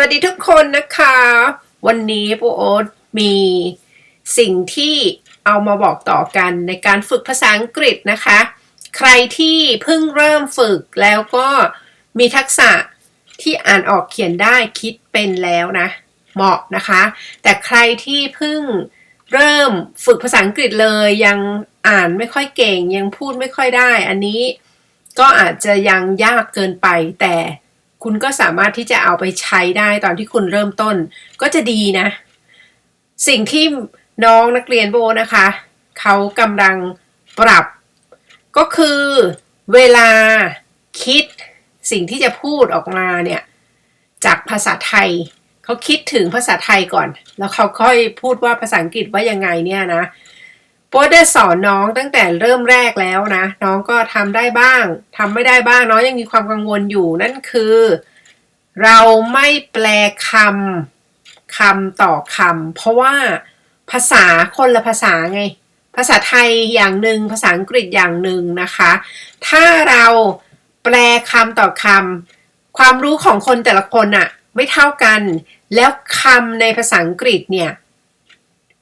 วัสดีทุกคนนะคะ วันนี้ปูโอ๊ตมีสิ่งที่เอามาบอกต่อกันในการฝึกภาษาอังกฤษนะคะ ใครที่เพิ่งเริ่มฝึกแล้วก็มีทักษะที่อ่านออกเขียนได้คิดเป็นแล้วนะ เหมาะนะคะ แต่ใครที่เพิ่งเริ่มฝึกภาษาอังกฤษเลยยังอ่านไม่ค่อยเก่งยังพูดไม่ค่อยได้ อันนี้ก็อาจจะยังยากเกินไปแต่ คุณก็สามารถที่จะเอาไปใช้ได้ตอนที่คุณเริ่มต้น ก็จะดีนะ สิ่งที่น้องนักเรียนโบนะคะ เขากำลังปรับ ก็คือเวลาคิดสิ่งที่จะพูดออกมาเนี่ย จากภาษาไทย เขาคิดถึงภาษาไทยก่อน แล้วเขาค่อยพูดว่าภาษาอังกฤษว่ายังไงเนี่ยนะ โบได้สอนน้องตั้งแต่เริ่มแรกแล้วนะ น้องก็ทำได้บ้างทำไม่ได้บ้างน้องยังมีความกังวลอยู่นั่นคือ เราไม่แปลคำคำต่อคำเพราะว่าภาษาคนละภาษาไง ภาษาไทยอย่างหนึ่งภาษาอังกฤษอย่างหนึ่งนะคะ ถ้าเราแปลคำต่อคำความรู้ของคนแต่ละคนอะไม่เท่ากัน แล้วคำในภาษาอังกฤษเนี่ย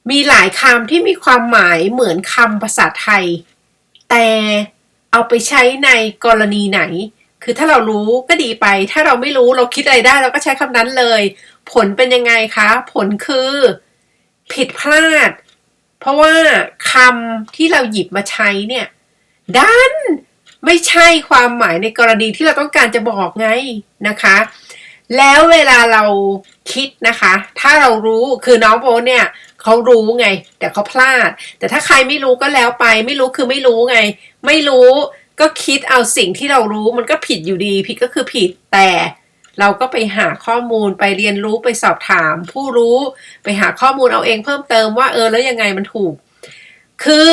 มีหลายคำที่มีความหมายเหมือนคำภาษาไทย แต่เอาไปใช้ในกรณีไหน คือถ้าเรารู้ก็ดีไป ถ้าเราไม่รู้เราคิดอะไรได้เราก็ใช้คำนั้นเลย ผลเป็นยังไงคะ ผลคือ ผิดพลาด เพราะว่าคำที่เราหยิบมาใช้เนี่ยดันไม่ใช่ความหมายในกรณีที่เราต้องการจะบอกไงนะคะ แล้วเวลาเราคิดนะคะ ถ้าเรารู้คือน้องโบเนี่ย เขารู้ไง แต่เขาพลาด แต่ถ้าใครไม่รู้ก็แล้วไป ไม่รู้คือไม่รู้ไง ไม่รู้ก็คิดเอาสิ่งที่เรารู้มันก็ผิดอยู่ดี ผิดก็คือผิดแต่เราก็ไปหาข้อมูลไปเรียนรู้ไปสอบถาม ผู้รู้ไปหาข้อมูลเอาเองเพิ่มเติมว่าเออแล้วยังไงมันถูก คือ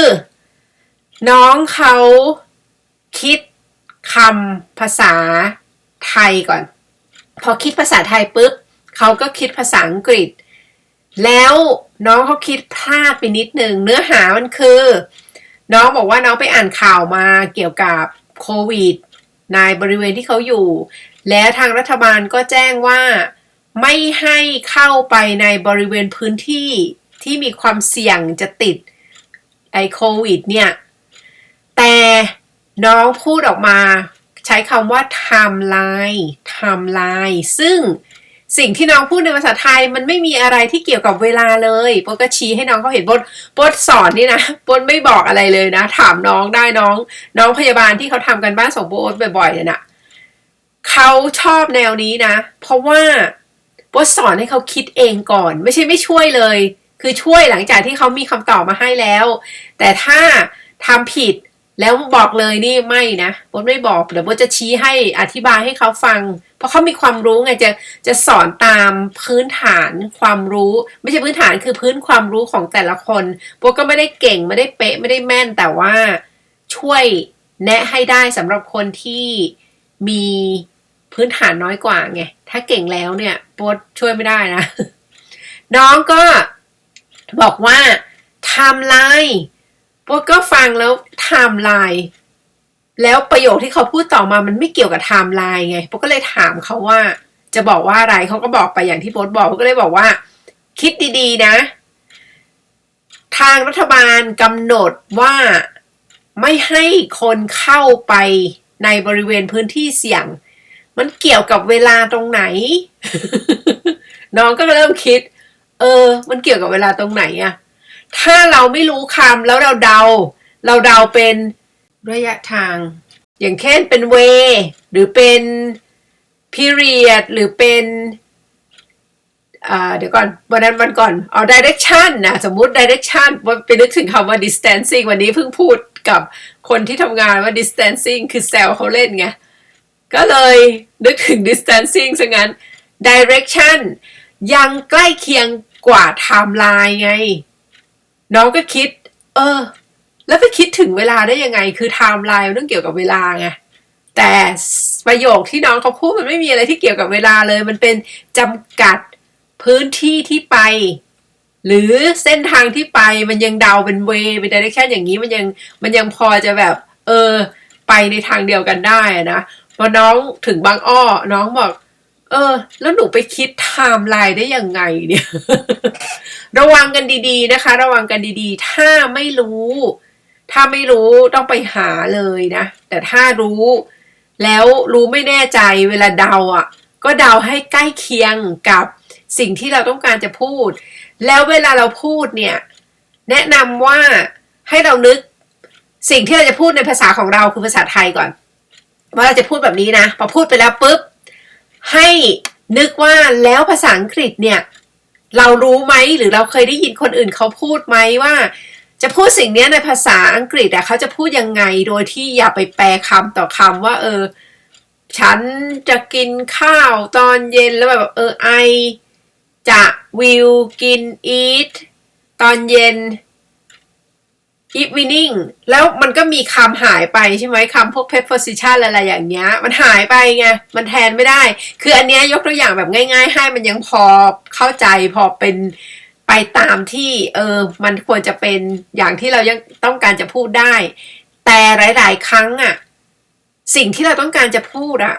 น้องเขาคิดคำภาษาไทยก่อน พอคิดภาษาไทยปุ๊บเขาก็คิดภาษาอังกฤษ แล้วน้องเขาคิดพลาดไปนิดนึงเนื้อหามันคือ น้องบอกว่าน้องไปอ่านข่าวมาเกี่ยวกับโควิดในบริเวณที่เขาอยู่ และทางรัฐบาลก็แจ้งว่าไม่ให้เข้าไปในบริเวณพื้นที่ที่มีความเสี่ยงจะติดไอโควิดเนี่ย แต่น้องพูดออกมาใช้คำว่า timeline timeline ซึ่ง สิ่งที่น้องพูดในภาษาไทยมันไม่มีอะไรที่เกี่ยวกับเวลาเลยโบก็ชี้ให้น้องเขาเห็นบทบทสอนนี่นะบทไม่บอกอะไรเลยนะ ถามน้องได้น้อง น้องพยาบาลที่เขาทำกันบ้านส่งโบทบ่อยๆเนี่ยนะเขาชอบแนวนี้นะ เพราะว่าบทสอนให้เขาคิดเองก่อน ไม่ใช่ไม่ช่วยเลย คือช่วยหลังจากที่เขามีคำตอบมาให้แล้ว แต่ถ้าทำผิด แล้วบอกเลยนี่ไม่นะโบดไม่บอกเดี๋ยวโบดจะชี้ให้อธิบายให้เขาฟัง เพราะเขามีความรู้ไงจะจะสอนตามพื้นฐานความรู้ ไม่ใช่พื้นฐานคือพื้นความรู้ของแต่ละคนโบดก็ไม่ได้เก่งไม่ได้เป๊ะไม่ได้แม่นแต่ว่าช่วยแนะให้ได้สำหรับคนที่มีพื้นฐานน้อยกว่าไงถ้าเก่งแล้วเนี่ยโบดช่วยไม่ได้นะ น้องก็บอกว่าทำไลน์ โบก็ฟังแล้วไทม์ไลน์แล้วประโยคที่เขาพูดต่อมามันไม่เกี่ยวกับไทม์ไลน์ไงโบก็เลยถามเขาว่า จะบอกว่าอะไรเขาก็บอกไปอย่างที่โบทบอกโบก็เลยบอกว่า คิดดีๆนะ ทางรัฐบาลกำหนดว่าไม่ให้คนเข้าไปในบริเวณพื้นที่เสี่ยง มันเกี่ยวกับเวลาตรงไหน น้องก็เริ่มคิด เออ มันเกี่ยวกับเวลาตรงไหนอะ ถ้าเราไม่รู้คำแล้วเราเดา เราเดาเป็นระยะทาง อย่างเช่นเป็น way หรือเป็น period หรือเป็นเดี๋ยวก่อนวันนั้นวันก่อนเอา direction นะสมมุติ direction ว่าไปนึกถึงคำว่า distancing วันนี้เพิ่งพูดกับคนที่ทำงานว่า distancing คือแซวเขาเล่นไง ก็เลยนึกถึง distancing ซะงั้น direction ยังใกล้เคียงกว่า timeline ไง น้องก็คิด เออ แล้วไปคิดถึงเวลาได้ยังไง คือไทม์ไลน์เรื่องเกี่ยวกับเวลาไงแต่ประโยคที่น้องเขาพูดมันไม่มีอะไรที่เกี่ยวกับเวลาเลย มันเป็นจำกัดพื้นที่ที่ไป หรือเส้นทางที่ไปมันยังเดาเป็นเวเป็นดิเรกชันอย่างนี้มันยังมันยังพอจะแบบ เออ ไปในทางเดียวกันได้นะพอน้องถึงบางอ้อ น้องบอก เออ แล้วหนูไปคิดไทม์ไลน์ได้ยังไงเนี่ย ระวังกันดีๆนะคะ ระวังกันดีๆ ถ้าไม่รู้ ถ้าไม่รู้ต้องไปหาเลยนะ แต่ถ้ารู้ แล้วรู้ไม่แน่ใจเวลาเดาอะ ก็เดาให้ใกล้เคียงกับสิ่งที่เราต้องการจะพูด แล้วเวลาเราพูดเนี่ย แนะนำว่าให้เรานึกสิ่งที่เราจะพูดในภาษาของเราคือภาษาไทยก่อนว่าเราจะพูดแบบนี้นะ พอพูดไปแล้วปุ๊บ ให้นึกว่าแล้วภาษาอังกฤษเนี่ย เรารู้ไหมหรือเราเคยได้ยินคนอื่นเขาพูดไหมว่า จะพูดสิ่งนี้ในภาษาอังกฤษอะเขาจะพูดยังไงโดยที่อย่าไปแปลคำต่อคำว่า เออ ฉันจะกินข้าวตอนเย็นแล้วแบบเออไอจะวิวกิน eat ตอนเย็น evening แล้วมันก็มีคำหายไปใช่ไหมคำพวก preposition อะไรอย่างเงี้ย มันหายไปไง มันแทนไม่ได้ คืออันเนี้ยยกตัวอย่างแบบง่าย ๆ ให้มันยังพอเข้าใจพอเป็นไปตามที่เออมันควรจะเป็นอย่างที่เรายังต้องการจะพูดได้ แต่หลาย ๆ ครั้งอะสิ่งที่เราต้องการจะพูดอะ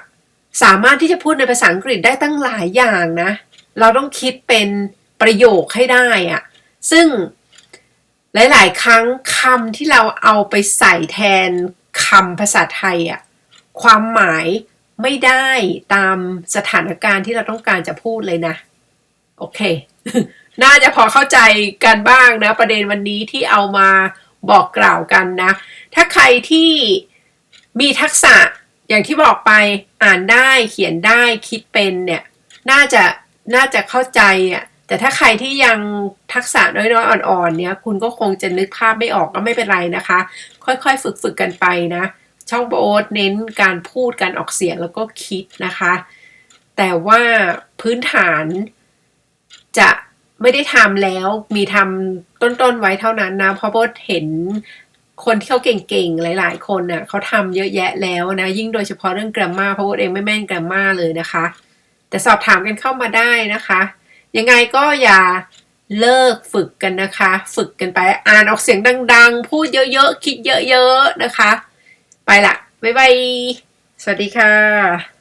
สามารถที่จะพูดในภาษาอังกฤษได้ตั้งหลายอย่างนะ เราต้องคิดเป็นประโยคให้ได้อะซึ่ง หลาย ๆ ครั้งคำที่เราเอาไปใส่แทนคำภาษาไทยอะความหมายไม่ได้ตามสถานการณ์ที่เราต้องการจะพูดเลยนะ โอเค น่าจะพอเข้าใจกันบ้างนะ ประเด็นวันนี้ที่เอามาบอกกล่าวกันนะ ถ้าใครที่มีทักษะอย่างที่บอกไปอ่านได้เขียนได้คิดเป็นเนี่ย น่าจะน่าจะเข้าใจอะ แต่ถ้าใครที่ยังทักษะน้อยๆอ่อนๆเนี่ยคุณก็คงจะนึกภาพไม่ออกก็ไม่เป็นไรนะคะ ค่อยๆ ฝึกๆกันไปนะ ช่องโบทเน้นการพูดการออกเสียงแล้วก็คิดนะคะ แต่ว่าพื้นฐานจะไม่ได้ทำแล้วมีทำต้นๆไว้เท่านั้นนะเพราะโบ๊ทเห็นคนที่เขาเก่งๆ หลาย ๆ คนน่ะเขาทำเยอะแยะแล้วนะ ยิ่งโดยเฉพาะเรื่องกราฟมาเพราะโบทเองไม่แม่นกราฟมาเลยนะคะ แต่สอบถามกันเข้ามาได้นะคะ ยังไงก็อย่าเลิกฝึกกันนะคะ ฝึกกันไปอ่านออกเสียงดัง ๆ พูดเยอะๆ คิดเยอะ ๆ นะคะ ไปละบ๊ายบาย สวัสดีค่ะ